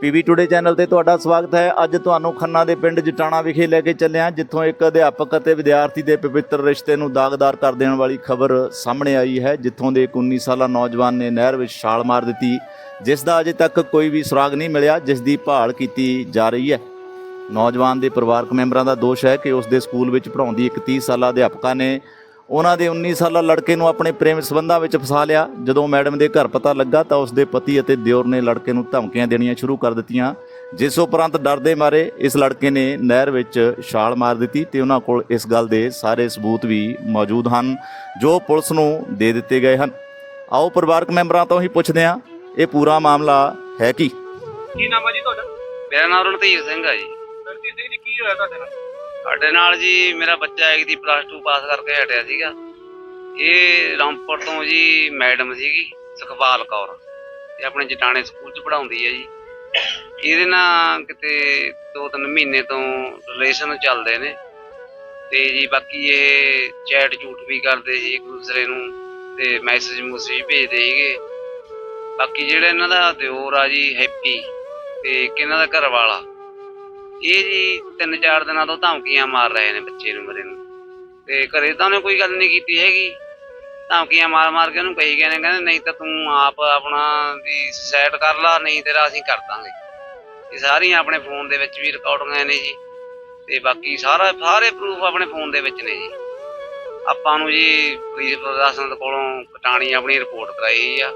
PV today channel ਤੇ ਤੁਹਾਡਾ ਸਵਾਗਤ ਹੈ। ਅੱਜ ਤੁਹਾਨੂੰ ਖੰਨਾ ਦੇ ਪਿੰਡ ਜਟਾਣਾ ਵਿਖੇ ਲੈ ਕੇ ਚੱਲਿਆ ਜਿੱਥੋਂ ਇੱਕ ਅਧਿਆਪਕ ਅਤੇ ਵਿਦਿਆਰਥੀ ਦੇ ਪਵਿੱਤਰ ਰਿਸ਼ਤੇ ਨੂੰ ਦਾਗਦਾਰ ਕਰ ਦੇਣ ਵਾਲੀ ਖਬਰ ਸਾਹਮਣੇ ਆਈ ਹੈ, ਜਿੱਥੋਂ ਦੇ ਇੱਕ 19 ਸਾਲਾ ਨੌਜਵਾਨ ਨੇ ਨਹਿਰ ਵਿੱਚ ਛਾਲ ਮਾਰ ਦਿੱਤੀ, ਜਿਸ ਦਾ ਅਜੇ ਤੱਕ ਕੋਈ ਵੀ ਸੁਰਾਗ ਨਹੀਂ ਮਿਲਿਆ, ਜਿਸ ਦੀ ਭਾਲ ਕੀਤੀ ਜਾ ਰਹੀ ਹੈ। ਨੌਜਵਾਨ ਦੇ ਪਰਿਵਾਰਕ ਮੈਂਬਰਾਂ ਦਾ ਦੋਸ਼ ਹੈ ਕਿ ਉਸ ਦੇ ਸਕੂਲ ਵਿੱਚ ਪੜ੍ਹਾਉਂਦੀ ਇੱਕ 30 ਸਾਲਾ ਅਧਿਆਪਕਾ ਨੇ ਉਹਨਾਂ ਦੇ 19 ਸਾਲਾ ਲੜਕੇ ਨੂੰ ਆਪਣੇ ਪ੍ਰੇਮ ਸੰਬੰਧਾਂ ਵਿੱਚ ਫਸਾ ਲਿਆ। ਜਦੋਂ ਮੈਡਮ ਦੇ ਘਰ ਪਤਾ ਲੱਗਾ ਤਾਂ ਉਸ ਦੇ ਪਤੀ ਅਤੇ ਦਿਓਰ ਨੇ ਲੜਕੇ ਨੂੰ ਧਮਕੀਆਂ ਦੇਣੀਆਂ ਸ਼ੁਰੂ ਕਰ ਦਿੱਤੀਆਂ। ਜਿਸ ਉਪਰੰਤ ਡਰਦੇ ਮਾਰੇ ਇਸ ਲੜਕੇ ਨੇ ਨਹਿਰ ਵਿੱਚ ਛਾਲ ਮਾਰ ਦਿੱਤੀ ਤੇ ਉਹਨਾਂ ਕੋਲ ਇਸ ਗੱਲ ਦੇ ਸਾਰੇ ਸਬੂਤ ਵੀ ਮੌਜੂਦ ਹਨ ਜੋ ਪੁਲਿਸ ਨੂੰ ਦੇ ਦਿੱਤੇ ਗਏ ਹਨ। ਆਓ ਪਰਿਵਾਰਕ ਮੈਂਬਰਾਂ ਤੋਂ ਹੀ ਪੁੱਛਦੇ ਹਾਂ ਇਹ ਪੂਰਾ ਮਾਮਲਾ ਹੈ ਕੀ? ਕੀ ਨਾਮ ਹੈ ਜੀ ਤੁਹਾਡਾ? ਮੇਰਾ ਨਾਮ ਰਣਧੀਰ ਸਿੰਘ ਆ ਜੀ। ਰਣਜੀਤ ਸਿੰਘ ਜੀ ਕੀ ਹੋਇਆ ਤੁਹਾਡੇ ਨਾਲ? ਸਾਡੇ ਨਾਲ ਜੀ ਮੇਰਾ ਬੱਚਾ ਇੱਕ ਦੀ ਪਲੱਸ 2 ਪਾਸ ਕਰਕੇ ਹਟਿਆ ਸੀਗਾ। ਇਹ ਰਾਮਪੁਰ ਤੋਂ ਜੀ ਮੈਡਮ ਸੀਗੀ, ਸੁਖਪਾਲ ਕੌਰ। ਇਹ ਆਪਣੇ ਜਟਾਣੇ ਸਕੂਲ 'ਚ ਪੜ੍ਹਾਉਂਦੀ ਹੈ ਜੀ। ਇਹਦੇ ਨਾਲ ਕਿਤੇ ਦੋ ਤਿੰਨ ਮਹੀਨੇ ਤੋਂ ਰਿਲੇਸ਼ਨ ਚੱਲਦੇ ਨੇ। ਤੇ ਜੀ ਬਾਕੀ ਇਹ ਚੈਟ ਝੂਠ ਵੀ ਕਰਦੇ ਸੀ ਇੱਕ ਦੂਸਰੇ ਨੂੰ ਤੇ ਮੈਸੇਜ ਮੂਸੇਜ ਭੇਜਦੇ ਸੀਗੇ। ਬਾਕੀ ਜਿਹੜਾ ਇਹਨਾਂ ਦਾ ਦਿਓਰ ਆ ਜੀ, ਹੈਪੀ, ਤੇ ਇੱਕ ਇਹਨਾਂ ਦਾ ਘਰ ਵਾਲਾ ਇਹ ਜੀ ਤਿੰਨ ਚਾਰ ਦਿਨਾਂ ਤੋਂ ਧਮਕੀਆਂ ਮਾਰ ਰਹੇ ਨੇ ਬੱਚੇ ਨੂੰ ਮੇਰੇ ਨੂੰ। ਤੇ ਘਰੇ ਤਾਂ ਉਹਨੇ ਕੋਈ ਗੱਲ ਨਹੀਂ ਕੀਤੀ ਹੈਗੀ। ਧਮਕੀਆਂ ਮਾਰ ਮਾਰ ਕੇ ਉਹਨੂੰ ਕਹੀ ਗਏ ਨੇ, ਕਹਿੰਦੇ ਨਹੀਂ ਤਾਂ ਤੂੰ ਆਪ ਆਪਣਾ ਵੀ ਸੁਸਾਇਡ ਕਰ ਲਾ, ਨਹੀਂ ਤੇਰਾ ਅਸੀਂ ਕਰ ਦਾਂਗੇ। ਇਹ ਸਾਰੀਆਂ ਆਪਣੇ ਫੋਨ ਦੇ ਵਿੱਚ ਵੀ ਰਿਕਾਰਡਿੰਗਾਂ ਨੇ ਜੀ। ਤੇ ਬਾਕੀ ਸਾਰਾ, ਸਾਰੇ ਪ੍ਰੂਫ ਆਪਣੇ ਫੋਨ ਦੇ ਵਿੱਚ ਨੇ ਜੀ। ਆਪਾਂ ਨੂੰ ਜੀ ਪੁਲਿਸ ਪ੍ਰਸ਼ਾਸਨ ਕੋਲੋਂ ਕਟਾਣੀ ਆਪਣੀ ਰਿਪੋਰਟ ਕਰਾਈ ਆ।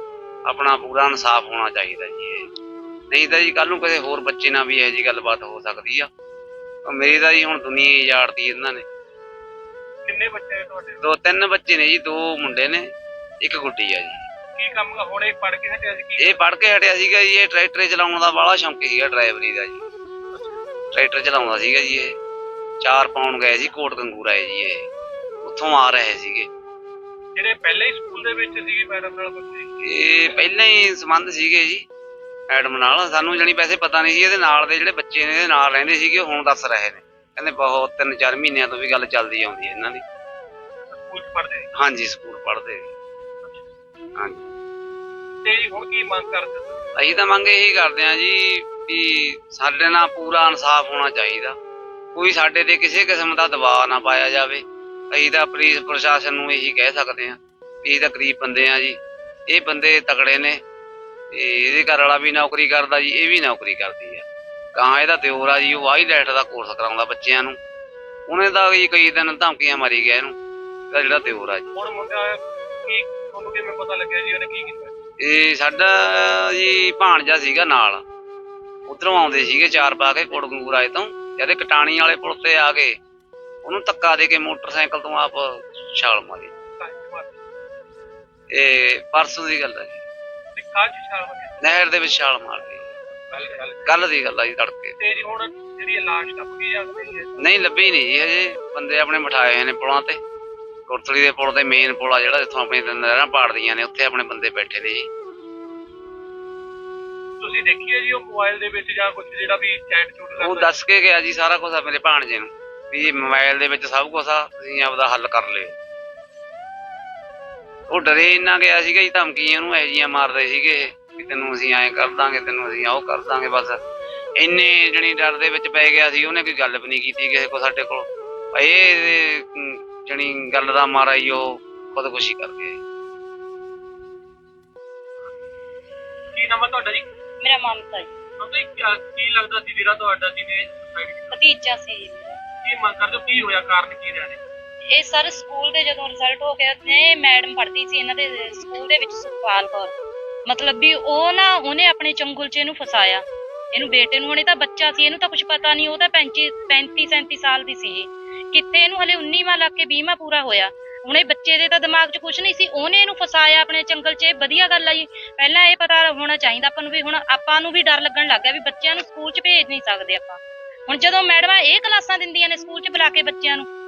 ਆਪਣਾ ਪੂਰਾ ਇਨਸਾਫ ਹੋਣਾ ਚਾਹੀਦਾ ਜੀ ਇਹ। ਨਹੀਂ ਤਾਂ ਜੀ ਕੱਲ ਨੂੰ ਕਿਸੇ ਹੋਰ ਬੱਚੇ ਨਾਲ ਵੀ ਇਹੋ ਜੀ ਗੱਲਬਾਤ ਹੋ ਸਕਦੀ ਆ। ਮੇਰੀ ਤਾਂ ਜੀ ਹੁਣ ਦੁਨੀਆ ਹੀ ਉਜਾੜਤੀ ਇਹਨਾਂ ਨੇ। ਕਿੰਨੇ ਬੱਚੇ ਨੇ ਤੁਹਾਡੇ? ਦੋ ਤਿੰਨ ਬੱਚੇ ਨੇ ਜੀ ਦੋ ਮੁੰਡੇ ਨੇ ਇੱਕ ਗੁੱਡੀ ਆ ਜੀ। ਕੀ ਕੰਮ ਹੁਣ ਇਹ ਪੜ ਕੇ ਹਟਿਆ ਸੀ ਕੀ ਇਹ ਪੜ੍ਹ ਕੇ ਹਟਿਆ ਸੀਗਾ ਜੀ ਇਹ ਟਰੈਕਟਰ ਚਲਾਉਣ ਦਾ ਬਾਹਲਾ ਸ਼ੌਂਕ ਸੀਗਾ ਡਰਾਈਵਰੀ ਦਾ ਜੀ। ਟਰੈਕਟਰ ਚਲਾਉਂਦਾ ਸੀਗਾ ਜੀ ਇਹ। ਚਾਰ ਪਾਉਣ ਗਏ ਸੀ ਕੋਟ ਗੰਗੂਰਾ ਹੈ ਜੀ ਇਹ। ਉੱਥੋਂ ਆ ਰਹੇ ਸੀਗੇ। ਜਿਹੜੇ ਪਹਿਲੇ ਹੀ ਸਕੂਲ ਦੇ ਵਿੱਚ ਸੀਗੇ ਮੈਡਮ ਨਾਲ ਸੀ ਇਹ ਪਹਿਲਾਂ ਹੀ ਸੰਬੰਧ ਸੀਗੇ ਜੀ। ਮੈਡਮ ਨਾਲ ਸਾਨੂੰ ਜਣੀ ਵੈਸੇ ਪਤਾ ਨਹੀਂ ਸੀ ਇਹਦੇ ਨਾਲ ਦੇ ਜਿਹੜੇ ਬੱਚੇ ਨੇ ਇਹਦੇ ਨਾਲ ਰਹਿੰਦੇ ਸੀਗੇ ਉਹ ਹੁਣ ਦੱਸ ਰਹੇ ਨੇ। ਕਹਿੰਦੇ ਬਹੁਤ ਤਿੰਨ ਚਾਰ ਮਹੀਨਿਆਂ ਤੋਂ ਵੀ ਗੱਲ ਚੱਲਦੀ ਆਉਂਦੀ ਹੈ ਇਹਨਾਂ ਦੀ। ਸਕੂਲ ਚ ਪੜਦੇ ਹਾਂਜੀ ਸਕੂਲ ਪੜ੍ਹਦੇ ਹਾਂਜੀ। ਤੇ ਜੀ ਹੁਣ ਕੀ ਮੰਗ ਕਰਦੇ ਤੁਸੀਂ? ਅਸੀਂ ਤਾਂ ਮੰਗ ਇਹੀ ਕਰਦੇ ਹਾਂ ਜੀ ਵੀ ਸਾਡੇ ਨਾਲ ਪੂਰਾ ਇਨਸਾਫ ਹੋਣਾ ਚਾਹੀਦਾ। ਕੋਈ ਸਾਡੇ ਤੇ ਕਿਸੇ ਕਿਸਮ ਦਾ ਦਬਾਅ ਨਾ ਪਾਇਆ ਜਾਵੇ। ਅਸੀਂ ਤਾਂ ਪੁਲਿਸ ਪ੍ਰਸ਼ਾਸਨ ਨੂੰ ਇਹੀ ਕਹਿ ਸਕਦੇ ਹਾਂ ਵੀ ਇਹ ਤਾਂ ਗਰੀਬ ਬੰਦੇ ਆ ਜੀ। ਇਹ ਬੰਦੇ ਤਕੜੇ ਨੇ ਤੇ ਇਹਦੇ ਘਰ ਵਾਲਾ ਵੀ ਨੌਕਰੀ ਕਰਦਾ ਜੀ ਇਹ ਵੀ ਨੌਕਰੀ ਕਰਦੀ ਆ। ਕਾਂ ਇਹਦਾ ਦਿਓਰ ਆ ਜੀ ਉਹ ਵਾਈਲੈਟ ਦਾ ਕੋਰਸ ਕਰਾਉਂਦਾ ਬੱਚਿਆਂ ਨੂੰ। ਉਹਨੇ ਤਾਂ ਜੀ ਕਈ ਦਿਨ ਧਮਕੀਆਂ ਮਾਰੀ ਗਿਆ ਇਹਨੂੰ ਇਹਦਾ ਜਿਹੜਾ ਦਿਓਰ ਆ ਜੀ। ਹੁਣ ਮੁੰਡਾ ਕੀ ਤੁਹਾਨੂੰ ਕਿਵੇਂ ਪਤਾ ਲੱਗਿਆ ਜੀ ਉਹਨੇ ਕੀ ਕੀਤਾ ਇਹ ਸਾਡਾ ਜੀ ਭਾਣਜਾ ਸੀਗਾ ਨਾਲ। ਉਧਰੋਂ ਆਉਂਦੇ ਸੀਗੇ ਚਾਰ ਪਾ ਕੇ ਕੋਟਗੰਗੂਰ ਆਏ ਤੋਂ। ਜਦੇ ਕਟਾਣੀ ਵਾਲੇ ਪੁਲ ਤੇ ਆ ਗਏ ਉਹਨੂੰ ਧੱਕਾ ਦੇ ਕੇ ਮੋਟਰਸਾਈਕਲ ਤੋਂ ਆਪ ਛਾਲ ਮਾਰੀ। ਇਹ ਪਰਸੋਂ ਦੀ ਗੱਲ ਹੈ ਜੀ। ਛਾਲ ਨਹਿਰ ਦੇ ਵਿੱਚ ਛਾਲ ਮਾਰ ਗਈ। ਗੱਲ। ਕੱਲ ਦੀ ਗੱਲ ਆ ਜੀ ਤੜਕੇ। ਤੇ ਜੀ ਹੁਣ ਜਿਹੜੀ ਲਾਸ਼ ਲੱਭ ਗਈ ਨਹੀਂ ਹੈ ਨਹੀਂ। ਲੱਭੀ ਨਹੀਂ ਜੀ ਹਜੇ। ਬੰਦੇ ਆਪਣੇ ਬਿਠਾਏ ਹੋਏ ਨੇ ਪੁਲਾਂ ਤੇ। ਕੋਟਲੀ ਦੇ ਪੁਲ ਤੇ ਮੇਨ ਪੁਲ ਆ ਜਿਹੜਾ ਜਿੱਥੋਂ ਆਪਣੀ ਨਹਿਰਾਂ ਪਾੜਦੀਆਂ ਨੇ ਉੱਥੇ ਆਪਣੇ ਬੰਦੇ ਬੈਠੇ ਨੇ ਜੀ। ਤੁਸੀਂ ਦੇਖੀਏ ਜੀ ਉਹ ਮੋਬਾਈਲ ਦੇ ਵਿੱਚ ਜਾਂ ਕੁਝ ਜਿਹੜਾ ਵੀ ਚੈਟ ਚੂਟ ਉਹ ਦੱਸ ਕੇ ਗਿਆ ਜੀ ਸਾਰਾ ਕੁਝ ਆ ਮੇਰੇ ਭਾਣਜੇ ਨੂੰ। ਵੀ ਮੋਬਾਈਲ ਦੇ ਵਿੱਚ ਸਭ ਕੁਝ ਆ ਤੁਸੀਂ ਆਪਦਾ ਹੱਲ ਕਰ ਲਿਓ। ਉਹ ਡਰੇ ਇੰਨਾ ਗਿਆ ਸੀਗਾ ਜੀ ਧਮਕੀਆਂ ਨੂੰ ਇਹੋ ਜਿਹੀਆਂ ਮਾਰਦੇ ਸੀਗੇ ਇਹ, ਵੀ ਤੈਨੂੰ ਅਸੀਂ ਐਂ ਕਰ ਦਾਂਗੇ ਤੈਨੂੰ ਅਸੀਂ ਉਹ ਕਰ ਦਾਂਗੇ ਬਸ। ਇੰਨੇ ਜਣੀ ਡਰ ਦੇ ਵਿੱਚ ਪੈ ਗਿਆ ਸੀ ਉਹਨੇ ਕੋਈ ਗੱਲ ਵੀ ਨਹੀਂ ਕੀਤੀ ਕਿਸੇ ਕੋ ਸਾਡੇ ਕੋਲ। ਇਹ ਜਣੀ ਗੱਲ ਦਾ ਮਾਰਾ ਹੀ ਉਹ ਖੁਦਕੁਸ਼ੀ ਕਰ ਗਿਆ ਜੀ। ਕੀ ਨਾਮ ਹੈ ਤੁਹਾਡਾ ਜੀ? ਮੇਰਾ ਮਮਤਾ ਜੀ। ਤੁਹਾਨੂੰ ਕੀ ਕੀ ਲੱਗਦਾ ਸੀ ਜਿਹੜਾ ਤੁਹਾਡਾ ਸੀ ਨੇ ਭਤੀਜਾ ਸੀ ਜੀ। ਕੀ ਮੰਗ ਕਰਦੇ ਹੋ? ਕੀ ਹੋਇਆ? ਕਾਰਨ ਕੀ ਰਿਹਾ ਨੇ ਇਹ ਸਰ ਸਕੂਲ ਦੇ ਜਦੋਂ ਰਿਜ਼ਲਟ ਹੋ ਗਿਆ ਨੇ ਮੈਡਮ ਪੜ੍ਹਦੀ ਸੀ ਇਹਨਾਂ ਦੇ ਸਕੂਲ ਦੇ ਵਿੱਚ ਸੁਖਪਾਲ ਕੌਰ। ਮਤਲਬ ਵੀ ਉਹ ਨਾ, ਉਹਨੇ ਆਪਣੇ ਚੰਗੁਲ 'ਚ ਇਹਨੂੰ ਫਸਾਇਆ। ਇਹਨੂੰ ਬੇਟੇ ਨੂੰ ਹੁਣੇ ਤਾਂ ਬੱਚਾ ਸੀ, ਇਹਨੂੰ ਤਾਂ ਕੁਝ ਪਤਾ ਨਹੀਂ, ਉਹ ਤਾਂ 35 35 37 ਸਾਲ ਦੀ ਸੀ। ਇਹ। ਕਿੱਥੇ ਇਹਨੂੰ ਹਲੇ 19ਵਾਂ ਲੱਗ ਕੇ 20ਵਾਂ ਪੂਰਾ ਹੋਇਆ। ਹੁਣੇ ਬੱਚੇ ਦੇ ਤਾਂ ਦਿਮਾਗ 'ਚ ਕੁਝ ਨਹੀਂ ਸੀ, ਉਹਨੇ ਇਹਨੂੰ ਫਸਾਇਆ ਆਪਣੇ ਚੰਗਲ 'ਚ ਇਹ ਵਧੀਆ ਗੱਲ ਆ ਜੀ। ਪਹਿਲਾਂ ਇਹ ਪਤਾ ਹੋਣਾ ਚਾਹੀਦਾ ਆਪਾਂ ਨੂੰ ਵੀ, ਹੁਣ ਆਪਾਂ ਨੂੰ ਵੀ ਡਰ ਲੱਗਣ ਲੱਗ ਗਿਆ ਵੀ ਬੱਚਿਆਂ ਨੂੰ ਸਕੂਲ 'ਚ ਭੇਜ ਨਹੀਂ ਸਕਦੇ ਆਪਾਂ। ਹੁਣ ਜਦੋਂ ਮੈਡਮਾਂ ਇਹ ਕਲਾਸਾਂ ਦਿੰਦੀਆਂ ਨੇ ਸਕੂਲ 'ਚ ਬੁਲਾ ਕੇ ਬੱਚਿਆਂ ਨੂੰ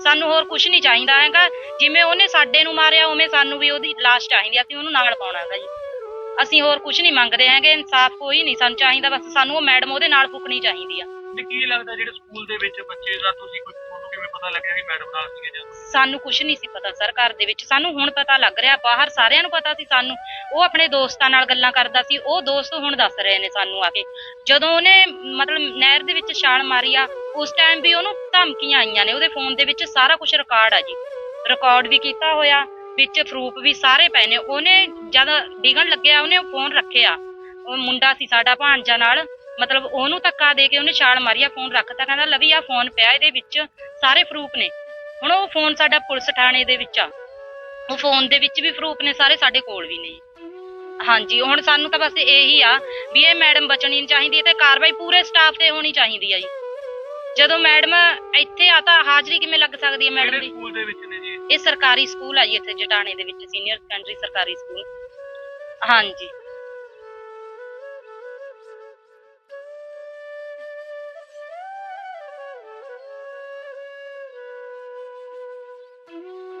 ਸਾਨੂੰ ਹੋਰ ਕੁਝ ਨਹੀਂ ਚਾਹੀਦਾ ਹੈਗਾ। ਜਿਵੇਂ ਉਹਨੇ ਸਾਡੇ ਨੂੰ ਮਾਰਿਆ ਉਵੇਂ ਸਾਨੂੰ ਵੀ ਉਹਦੀ ਲਾਸ਼ ਚਾਹੀਦੀ ਆ, ਅਸੀਂ ਉਹਨੂੰ ਨਾਲ ਪਾਉਣਾ ਹੈਗਾ ਜੀ। ਅਸੀਂ ਹੋਰ ਕੁਝ ਨਹੀਂ ਮੰਗਦੇ ਹੈਗੇ ਇਨਸਾਫ ਕੋਈ ਨਹੀਂ ਸਾਨੂੰ ਚਾਹੀਦਾ। ਬਸ ਸਾਨੂੰ ਉਹ ਮੈਡਮ ਉਹਦੇ ਨਾਲ ਫੁਕਣੀ ਚਾਹੀਦੀ ਆ। ਤੇ ਕੀ ਲੱਗਦਾ ਜਿਹੜੇ ਸਕੂਲ ਦੇ ਵਿੱਚ ਬੱਚੇ ਦਾ ਤੁਸੀਂ ਕੁਝ ਤੁਹਾਨੂੰ ਕਿਵੇਂ ਪਤਾ ਲੱਗਿਆ ਵੀ ਮੈਡਮ ਨਾਲ ਸੀਗੇ ਜਾਂ ਸਾਨੂੰ ਕੁਝ ਨਹੀਂ ਸੀ ਪਤਾ ਸਰ, ਘਰ ਦੇ ਵਿੱਚ। ਸਾਨੂੰ ਹੁਣ ਪਤਾ ਲੱਗ ਰਿਹਾ, ਬਾਹਰ ਸਾਰਿਆਂ ਨੂੰ ਪਤਾ ਸੀ ਸਾਨੂੰ। ਉਹ ਆਪਣੇ ਦੋਸਤਾਂ ਨਾਲ ਗੱਲਾਂ ਕਰਦਾ ਸੀ, ਉਹ ਦੋਸਤ ਹੁਣ ਦੱਸ ਰਹੇ ਨੇ ਸਾਨੂੰ ਆ ਕੇ। ਜਦੋਂ ਉਹਨੇ ਮਤਲਬ ਨਹਿਰ ਦੇ ਵਿੱਚ ਛਾਲ ਮਾਰੀ ਆ, ਉਸ ਟਾਈਮ ਵੀ ਉਹਨੂੰ ਧਮਕੀਆਂ ਆਈਆਂ ਨੇ। ਉਹਦੇ ਫੋਨ ਦੇ ਵਿੱਚ ਸਾਰਾ ਕੁਝ ਰਿਕਾਰਡ ਆ ਜੀ। ਰਿਕਾਰਡ ਵੀ ਕੀਤਾ ਹੋਇਆ, ਵਿੱਚ ਪ੍ਰੂਫ ਵੀ ਸਾਰੇ ਪਏ ਨੇ। ਉਹਨੇ ਜਦ ਡਿਗਣ ਲੱਗਿਆ, ਉਹਨੇ ਫੋਨ ਰੱਖਿਆ। ਉਹ ਮੁੰਡਾ ਸੀ ਸਾਡਾ ਭਾਂਜਾ ਨਾਲ। ਮਤਲਬ ਉਹਨੂੰ ਧੱਕਾ ਦੇ ਕੇ ਉਹਨੇ ਛਾਲ ਮਾਰੀ ਆ ਫੋਨ ਰੱਖਤਾ ਕਹਿੰਦਾ ਲਵੀ ਆ ਫੋਨ ਪਿਆ ਇਹਦੇ ਵਿੱਚ ਸਾਰੇ ਪ੍ਰੂਫ ਨੇ। ਹੁਣ ਉਹ ਫੋਨ ਸਾਡਾ ਪੁਲਿਸ ਥਾਣੇ ਦੇ ਵਿੱਚ ਆ। ਉਹ ਫੋਨ ਦੇ ਵਿੱਚ ਵੀ ਪ੍ਰੂਫ ਨੇ ਸਾਰੇ ਸਾਡੇ ਕੋਲ ਵੀ ਨੇ। ਹਾਂਜੀ ਹੁਣ ਸਾਨੂੰ ਤਾਂ ਬਸ ਇਹੀ ਆ ਵੀ ਇਹ ਮੈਡਮ ਬਚਣੀ ਨਹੀਂ ਚਾਹੀਦੀ ਤੇ ਕਾਰਵਾਈ ਪੂਰੇ ਸਟਾਫ ਤੇ ਹੋਣੀ ਚਾਹੀਦੀ ਆ ਜੀ। ਜਦੋਂ ਮੈਡਮ ਇੱਥੇ ਆ ਤਾਂ ਹਾਜ਼ਰੀ ਕਿਵੇਂ ਲੱਗ ਸਕਦੀ ਹੈ ਮੈਡਮ ਦੀ? ਸਕੂਲ ਦੇ ਵਿੱਚ ਨੇ ਜੀ? ਇਹ ਸਰਕਾਰੀ ਸਕੂਲ ਆ ਜੀ ਇੱਥੇ ਜਟਾਣੇ ਦੇ ਵਿੱਚ ਸੀਨੀਅਰ ਸੈਕੰਡਰੀ ਸਰਕਾਰੀ ਸਕੂਲ ਹਾਂਜੀ।